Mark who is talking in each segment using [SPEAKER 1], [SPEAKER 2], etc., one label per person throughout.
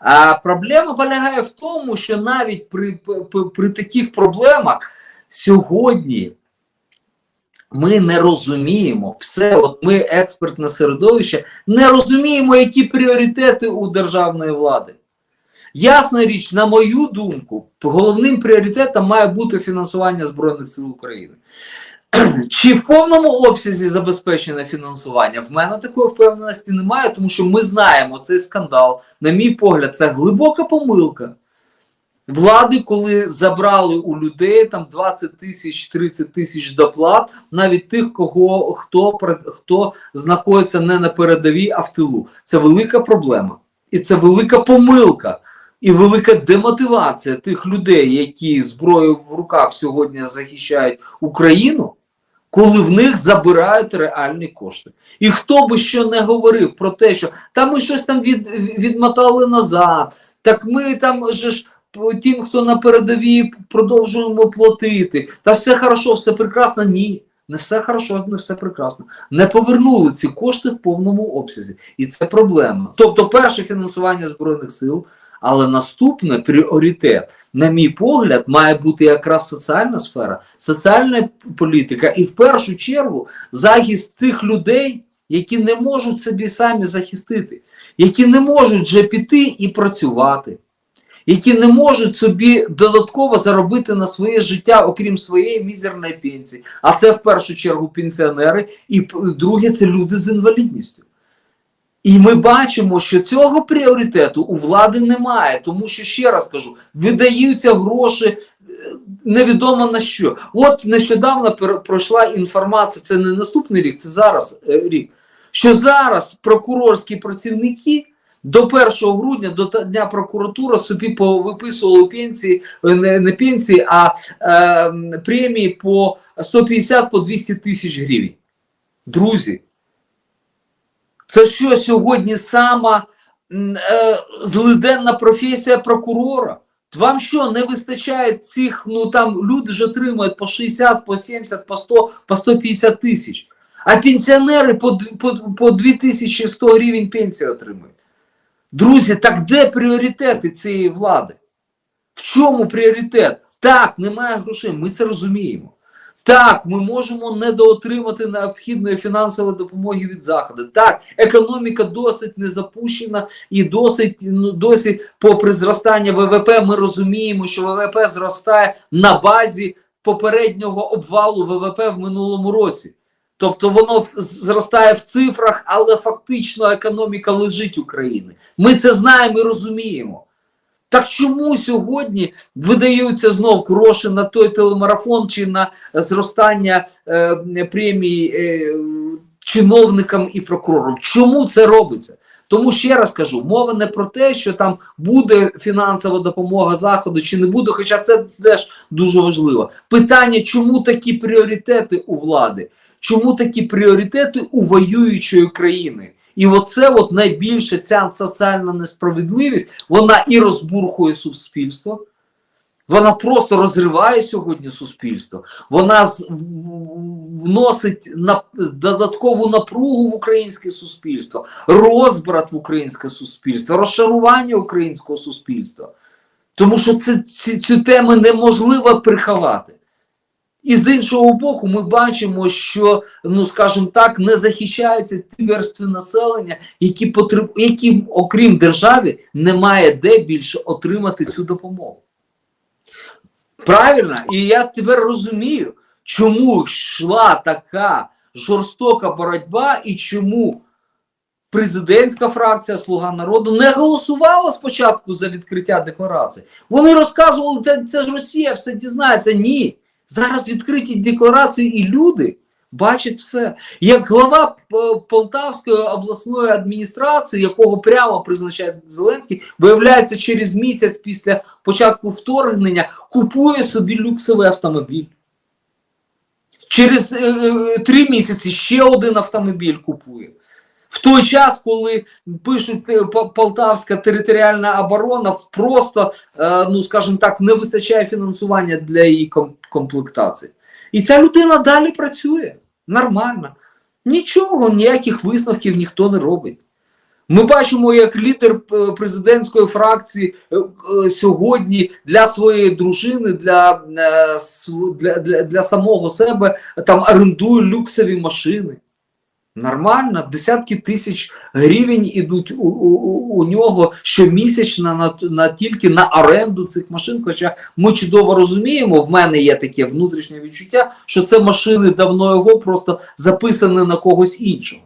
[SPEAKER 1] А проблема полягає в тому, що навіть при, при, при таких проблемах сьогодні ми не розуміємо все. От ми, експертне середовище, не розуміємо, які пріоритети у державної влади. Ясна річ, на мою думку, головним пріоритетом має бути фінансування Збройних сил України. Чи в повному обсязі забезпечене фінансування? В мене такої впевненості немає, тому що ми знаємо цей скандал. На мій погляд, це глибока помилка. Влади, коли забрали у людей там 20 тисяч 30 тисяч доплат, навіть тих, кого хто хто знаходиться не на передовій, а в тилу. Це велика проблема. І це велика помилка і велика демотивація тих людей, які зброєю в руках сьогодні захищають Україну, коли в них забирають реальні кошти. І хто би що не говорив про те, що там ми щось там від, відмотали назад, так ми там же ж. Тим, хто на передовій продовжуємо платити, та все хорошо, все прекрасно. Ні, не все хорошо, не все прекрасно. Не повернули ці кошти в повному обсязі. І це проблема. Тобто, перше фінансування Збройних сил, але наступне пріоритет, на мій погляд, має бути якраз соціальна сфера, соціальна політика, і в першу чергу захист тих людей, які не можуть собі самі захистити, які не можуть вже піти і працювати які не можуть собі додатково заробити на своє життя, окрім своєї мізерної пенсії. А це в першу чергу пенсіонери, і друге це люди з інвалідністю. І ми бачимо, що цього пріоритету у влади немає, тому що ще раз кажу, видаються гроші е, невідомо на що. От нещодавно пройшла інформація, це не наступний рік, це зараз е, рік. Що зараз прокурорські працівники до 1 грудня, до Дня прокуратури собі повиписували пенсії, не, не пенсії, а е, премії по 150 по 200 тисяч гривень. Друзі, це що сьогодні сама е, злиденна професія прокурора? Вам що не вистачає цих, ну там люди ж отримують по 60, по 70, по 100, по 150 тисяч. А пенсіонери по, по, по 2100 гривень пенсії отримують. Друзі, так де пріоритети цієї влади? В чому пріоритет? Так, немає грошей, ми це розуміємо. Так, ми можемо недоотримати необхідної фінансової допомоги від Заходу. Так, економіка досить не запущена і досить ну, досі, попри зростання ВВП, ми розуміємо, що ВВП зростає на базі попереднього обвалу ВВП в минулому році. Тобто воно зростає в цифрах, але фактично економіка лежить України. Ми це знаємо і розуміємо. Так чому сьогодні видаються знов гроші на той телемарафон чи на зростання е, премій е, чиновникам і прокурорам? Чому це робиться? Тому ще раз кажу, мова не про те, що там буде фінансова допомога заходу чи не буде, хоча це теж дуже важливо. Питання, чому такі пріоритети у влади? Чому такі пріоритети у воюючої країни? І оце от найбільше ця соціальна несправедливість, вона і розбурхує суспільство, вона просто розриває сьогодні суспільство, вона вносить на додаткову напругу в українське суспільство, розбрат в українське суспільство, розшарування українського суспільства. Тому що це, ці, цю тему неможливо приховати. І з іншого боку, ми бачимо, що, ну скажімо так, не захищаються ті верстви населення, які потреб... які, окрім держави, немає де більше отримати цю допомогу. Правильно? І я тепер розумію, чому йшла така жорстока боротьба і чому президентська фракція Слуга народу не голосувала спочатку за відкриття декларації. Вони розказували, це ж Росія все дізнається. Ні. Зараз відкриті декларації, і люди бачать все. Як глава Полтавської обласної адміністрації, якого прямо призначає Зеленський, виявляється, через місяць після початку вторгнення купує собі люксовий автомобіль. Через е, е, три місяці ще один автомобіль купує. В той час, коли пишуть е, Полтавська територіальна оборона, просто, е, ну скажімо так, не вистачає фінансування для її комплектації. І ця людина далі працює нормально. Нічого, ніяких висновків ніхто не робить. Ми бачимо, як лідер е, президентської фракції сьогодні для своєї дружини, для, для, для, для самого себе там орендує люксові машини. Нормально, десятки тисяч гривень ідуть у, у, у- нього щомісячно на, на тільки на оренду цих машин. Хоча ми чудово розуміємо, в мене є таке внутрішнє відчуття, що це машини давно його просто записані на когось іншого.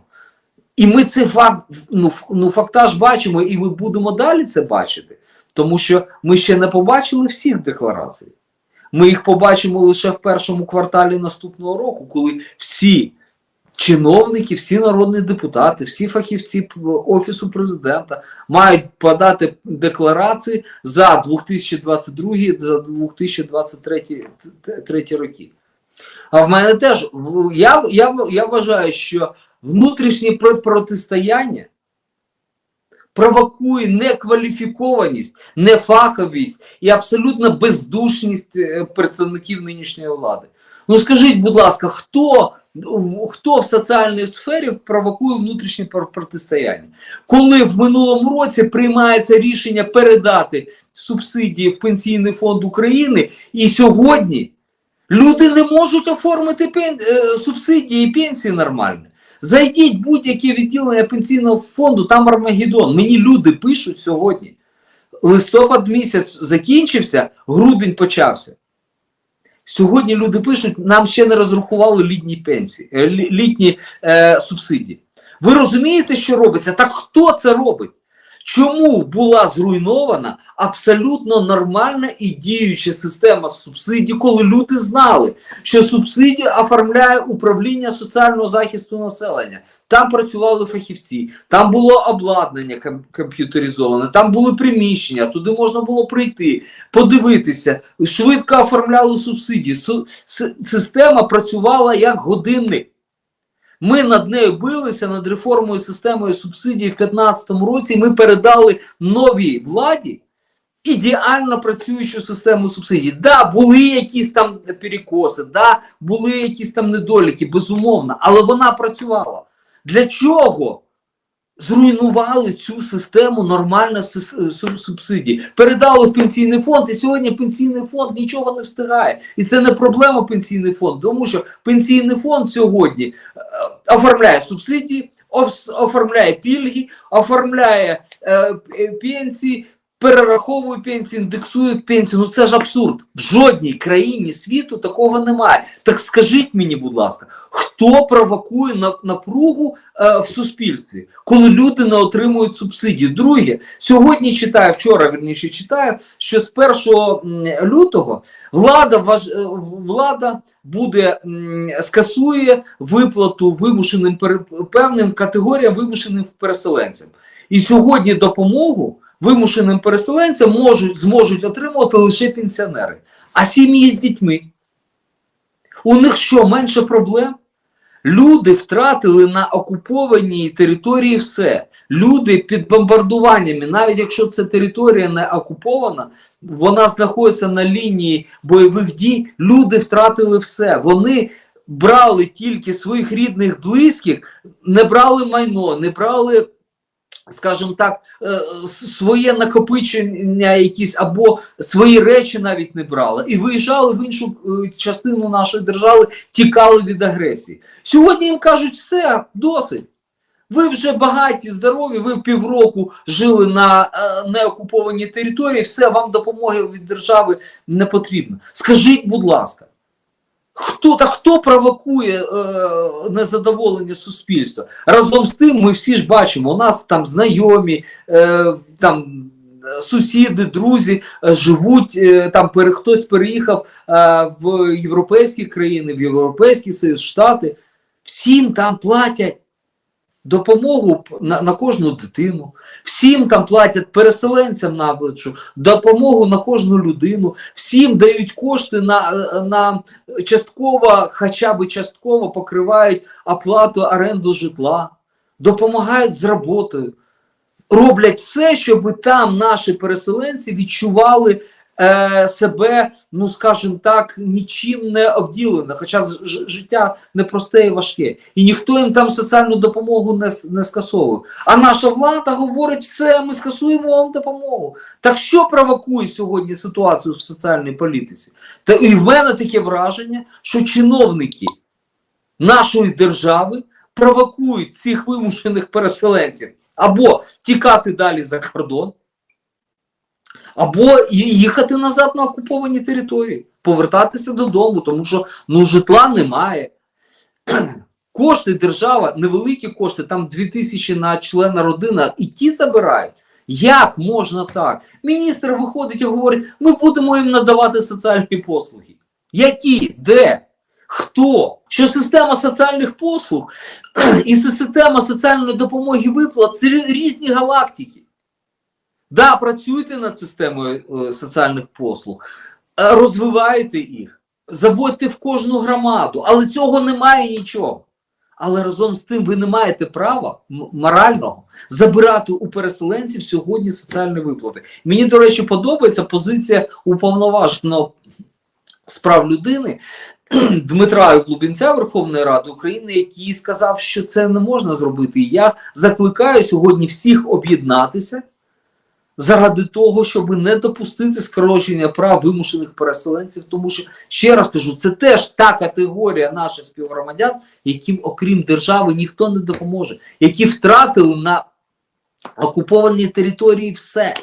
[SPEAKER 1] І ми цей факт, ну, ну фактаж бачимо, і ми будемо далі це бачити, тому що ми ще не побачили всіх декларацій. Ми їх побачимо лише в першому кварталі наступного року, коли всі чиновники, всі народні депутати, всі фахівці Офісу президента мають подати декларації за 2022 за 2023 третій роки. А в мене теж я, я, я вважаю, що внутрішнє протистояння провокує некваліфікованість, нефаховість і абсолютно бездушність е, представників нинішньої влади. Ну скажіть, будь ласка, хто, хто в соціальній сфері провокує внутрішнє протистояння? Коли в минулому році приймається рішення передати субсидії в Пенсійний фонд України, і сьогодні люди не можуть оформити пен... е, субсидії і пенсії нормально. Зайдіть будь-яке відділення пенсійного фонду, там Армагеддон. Мені люди пишуть сьогодні. Листопад місяць закінчився, грудень почався. Сьогодні люди пишуть, нам ще не розрахували літні пенсії, е, літні е, субсидії. Ви розумієте, що робиться? Так хто це робить? Чому була зруйнована абсолютно нормальна і діюча система субсидій, коли люди знали, що субсидії оформляє управління соціального захисту населення? Там працювали фахівці, там було обладнання ком- комп'ютеризоване, там були приміщення, туди можна було прийти, подивитися, швидко оформляли субсидії. Су- Система працювала як годинник. Ми над нею билися над реформою системи субсидій в 2015 році. Ми передали новій владі ідеально працюючу систему субсидій. Да, були якісь там перекоси, да, були якісь там недоліки, безумовно, але вона працювала. Для чого? Зруйнували цю систему нормально сис- субсидій, передали в пенсійний фонд, і сьогодні пенсійний фонд нічого не встигає. І це не проблема пенсійний фонд, тому що пенсійний фонд сьогодні е, оформляє субсидії, оформляє пільги, оформляє е, пенсії, перераховує пенсії, індексує пенсію. Ну це ж абсурд. В жодній країні світу такого немає. Так скажіть мені, будь ласка, хто провокує на- напругу е, в суспільстві, коли люди не отримують субсидії? Друге, сьогодні читаю, вчора верніше читаю, що з 1 лютого влада важ, е, влада буде скасує виплату вимушеним пере- певним категоріям вимушеним переселенцям. І сьогодні допомогу вимушеним переселенцям можуть зможуть отримувати лише пенсіонери, а сім'ї з дітьми. У них що менше проблем? Люди втратили на окупованій території все. Люди під бомбардуваннями, навіть якщо це територія не окупована, вона знаходиться на лінії бойових дій. Люди втратили все. Вони брали тільки своїх рідних, близьких, не брали майно, не брали. Скажімо так, е, своє накопичення якісь або свої речі навіть не брали і виїжджали в іншу е, частину нашої держави, тікали від агресії. Сьогодні їм кажуть, все, досить. Ви вже багаті, здорові, ви півроку жили на е, неокупованій території, все, вам допомоги від держави не потрібно. Скажіть, будь ласка, хто та хто провокує е, незадоволення суспільства? Разом з тим, ми всі ж бачимо, у нас там знайомі, е, там сусіди, друзі е, живуть, е, там пере, хтось переїхав е, в європейські країни, в Європейський Союз, Штати. Всім там платять допомогу на, на кожну дитину, всім там платять переселенцям на обличчю, допомогу на кожну людину, всім дають кошти на, на частково, хоча б частково покривають оплату оренду житла, допомагають з роботою, роблять все, щоб там наші переселенці відчували е, себе, ну скажімо так, нічим не обділено, хоча ж- життя непросте і важке. І ніхто їм там соціальну допомогу не, не скасовує. А наша влада говорить, все, ми скасуємо вам допомогу. Так що провокує сьогодні ситуацію в соціальній політиці? Та і в мене таке враження, що чиновники нашої держави провокують цих вимушених переселенців або тікати далі за кордон, або їхати назад на окуповані території, повертатися додому, тому що ну, житла немає. Кошти держава, невеликі кошти, там 2 тисячі на члена родини, і ті забирають. Як можна так? Міністр виходить і говорить: ми будемо їм надавати соціальні послуги. Які? Де? Хто? Що система соціальних послуг і система соціальної допомоги виплат це різні галактики. Да, працюйте над системою е, соціальних послуг, е, розвивайте їх, заводьте в кожну громаду, але цього немає нічого. Але разом з тим ви не маєте права морального забирати у переселенців сьогодні соціальні виплати. Мені, до речі, подобається позиція уповноваженого з прав людини Дмитра Глубінця Верховної Ради України, який сказав, що це не можна зробити. Я закликаю сьогодні всіх об'єднатися заради того, щоб не допустити скорочення прав вимушених переселенців. Тому що ще раз кажу, це теж та категорія наших співгромадян, яким, окрім держави, ніхто не допоможе, які втратили на окупованій території все.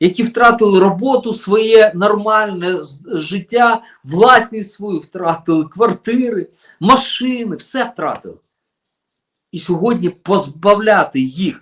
[SPEAKER 1] Які втратили роботу, своє нормальне життя, власність свою втратили, квартири, машини, все втратили. І сьогодні позбавляти їх